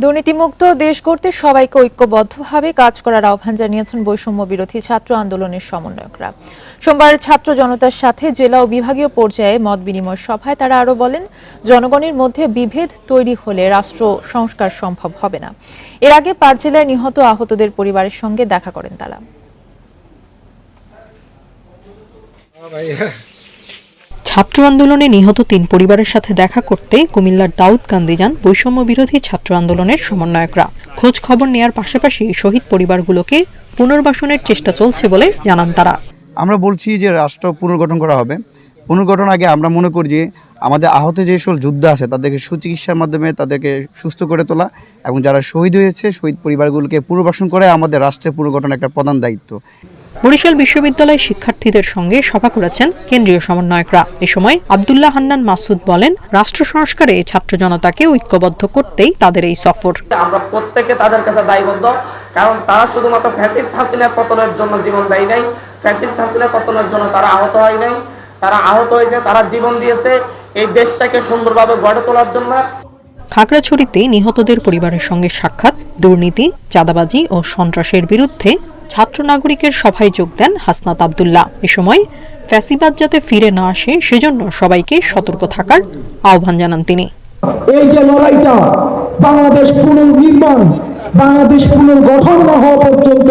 দুর্নীতিমুক্ত দেশ গড়তে সবাইকে ঐক্যবদ্ধভাবে কাজ করার আহ্বান জানিয়েছেন বৈষম্য বিরোধী ছাত্র আন্দোলনের সমন্বয়করা। সোমবার ছাত্র জনতার সাথে জেলা ও বিভাগীয় পর্যায়ে মত বিনিময় সভায় তারা আরও বলেন, জনগণের মধ্যে বিভেদ তৈরি হলে রাষ্ট্র সংস্কার সম্ভব হবে না। এর আগে পাঁচ জেলায় নিহত আহতদের পরিবারের সঙ্গে দেখা করেন তারা। ছাত্র আন্দোলনে নিহত তিন পরিবারের সাথে দেখা করতে কুমিল্লার দাউদকান্দি যান বৈষম্য বিরোধী ছাত্র আন্দোলনের সমন্বয়করা। খোঁজ খবর নেয়ার পাশাপাশি শহীদ পরিবারগুলোকে পুনর্বাসনের চেষ্টা চলছে বলে জানান তারা। আমরা বলছি যে রাষ্ট্র পুনর্গঠন করা হবে। পুনর্গঠন আগে আমরা মনে করি যে আমাদের আহত যে সকল যোদ্ধা আছে, তাদেরকে সুচিকিৎসার মাধ্যমে তাদেরকে সুস্থ করে তোলা এবং যারা শহীদ হয়েছে, শহীদ পরিবারগুলোকে পুনর্বাসন করে আমাদের রাষ্ট্রের পুনর্গঠন একটা প্রধান দায়িত্ব। বরিশাল বিশ্ববিদ্যালয়ের শিক্ষার্থীদের সঙ্গে সভা করেছেন কেন্দ্রীয় সমন্বয়করা। এ সময় আবদুল্লাহ হান্নান মাসুদ বলেন রাষ্ট্র সংস্কারে ছাত্র জনতাকে ঐক্যবদ্ধ করতেই তাদের এই সফর। আমরা প্রত্যেকে তাদের কাছে দায়বদ্ধ কারণ তারা শুধুমাত্র ফ্যাসিস্ট হাসিনার পতনের জন্য জীবন দেয় নাই। ফ্যাসিস্ট হাসিনার পতনের জন্য তারা আহত হয় নাই। তারা আহত হয়েছে তারা জীবন দিয়েছে। এই দেশটাকে সুন্দরভাবে গড়ে তোলার জন্য খাগড়াছড়িতে নিহতদের পরিবারের সঙ্গে সাক্ষাৎ দুর্নীতি চাঁদাবাজি ও সন্ত্রাসের বিরুদ্ধে ছাত্র নাগরিকের সভায় যোগ দেন হাসনাত আবদুল্লাহ। এ সময় ফ্যাসিবাদ যাতে ফিরে না আসে সেজন্য সবাইকে সতর্ক থাকার আহ্বান জানান তিনি। এই যে লড়াইটা বাংলাদেশ পুনর্নির্মাণ বাংলাদেশ পুনর্গঠন না হওয়া পর্যন্ত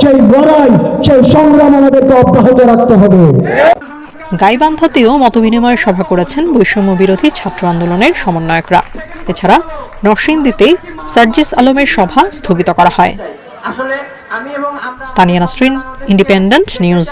সেই লড়াই সেই সংগ্রাম আমাদেরকে অব্যাহত রাখতে হবে। গাইবান্ধাতেও মতবিনিময় সভা করেছেন বৈষম্য বিরোধী ছাত্র আন্দোলনের সমন্বয়করা। এছাড়া নরসিংদীতে সার্জিস আলমের সভা স্থগিত করা হয়। আসলে তানিয়া নাসরিন ইন্ডিপেন্ডেন্ট নিউজ